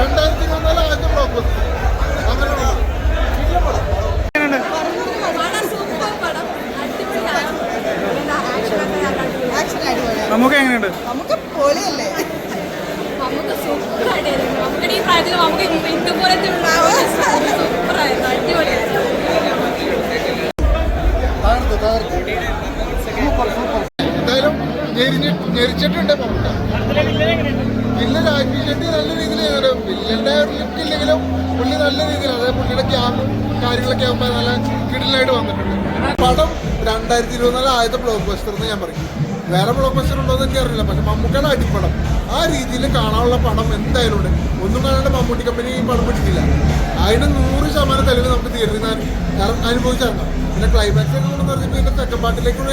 രണ്ടായിരത്തി ഇരുപത്തിനാല് ആദ്യത്തെ ബ്ലോക്ക് അങ്ങനെയുള്ള നമുക്ക് എങ്ങനെയുണ്ട്? നമുക്ക് പൊളിയല്ലേ? നമുക്ക് സൂപ്പർ ആയിട്ട് നമുക്ക് ഈ പ്രായത്തിൽ നമുക്ക് ഇതുപോലത്തെ അടിപൊളിയായിരുന്നു. എന്തായാലും ഷെട്ടി നല്ല രീതിയിൽ വില്ലന്റെ ഒരു ലുക്ക് ഇല്ലെങ്കിലും പുള്ളി നല്ല രീതിയിൽ അതായത് പുള്ളിയുടെ ക്യാമും കാര്യങ്ങളൊക്കെ ആകുമ്പോൾ നല്ല കിടിലായിട്ട് വന്നിട്ടുണ്ട്. പടം രണ്ടായിരത്തി ഇരുപത്തിനാല് ആദ്യത്തെ ബ്ലോക്ക് ബസ്റ്റർ എന്ന് ഞാൻ പറയും. വേറെ ബ്ലോക്ക് ബസ്റ്റർ ഉണ്ടോ എന്ന് എനിക്ക് അറിയില്ല പക്ഷെ മമ്മൂക്കയുടെ അടിപ്പടം. ആ രീതിയിൽ കാണാനുള്ള പടം എന്തായാലും ഉണ്ട്. ഒന്നും കാണാണ്ട് മമ്മൂട്ടി കമ്പനി ഈ പടം പിടിക്കില്ല അതിന് നൂറ് ശതമാനം തെളിവ് നമുക്ക് തീരുന്ന അനുഭവിച്ചാണ് പിന്നെ ക്ലൈമാക്സ് ഒക്കെ കൊണ്ടു നിർത്തി പിന്നെ തെക്കമ്പാട്ടിലേക്കുള്ള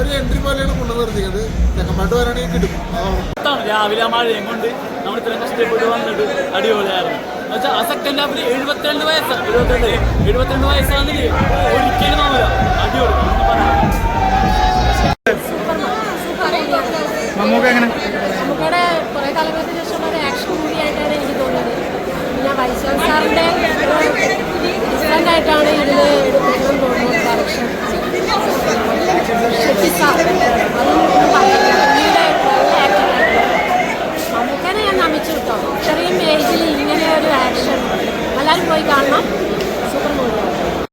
ഒരു എൻട്രി പോലെയാണ് കൊണ്ടു നിർത്തിയത്. തെക്കമ്പാട്ട് വരാണെങ്കിൽ കിട്ടും. ഇഷ്ടമാണ് രാവിലെ ആ മഴയും കൊണ്ട് നമ്മൾ ഇത്രയും കഷ്ടപ്പെട്ട് വന്നിട്ട് അടിപൊളിയായിരുന്നു. എന്നുവെച്ചാൽ ആ സെക്കൻഡ് ഹാഫിൽ എഴുപത്തിരണ്ട് വയസ്സാണ് എഴുപത്തിരണ്ട് എഴുപത്തിരണ്ട് വയസ്സാണെങ്കിൽ ഒരിക്കലും തോന്നില്ല അടിപൊളി. നമുക്ക് എങ്ങനെ? നമുക്കിടെ കുറേ കാലങ്ങൾക്ക് ശേഷമുള്ള ഇത്രയും ഏജിൽ ഇങ്ങനെ ഒരു ആക്ഷൻ എല്ലാവരും പോയി കാണണം.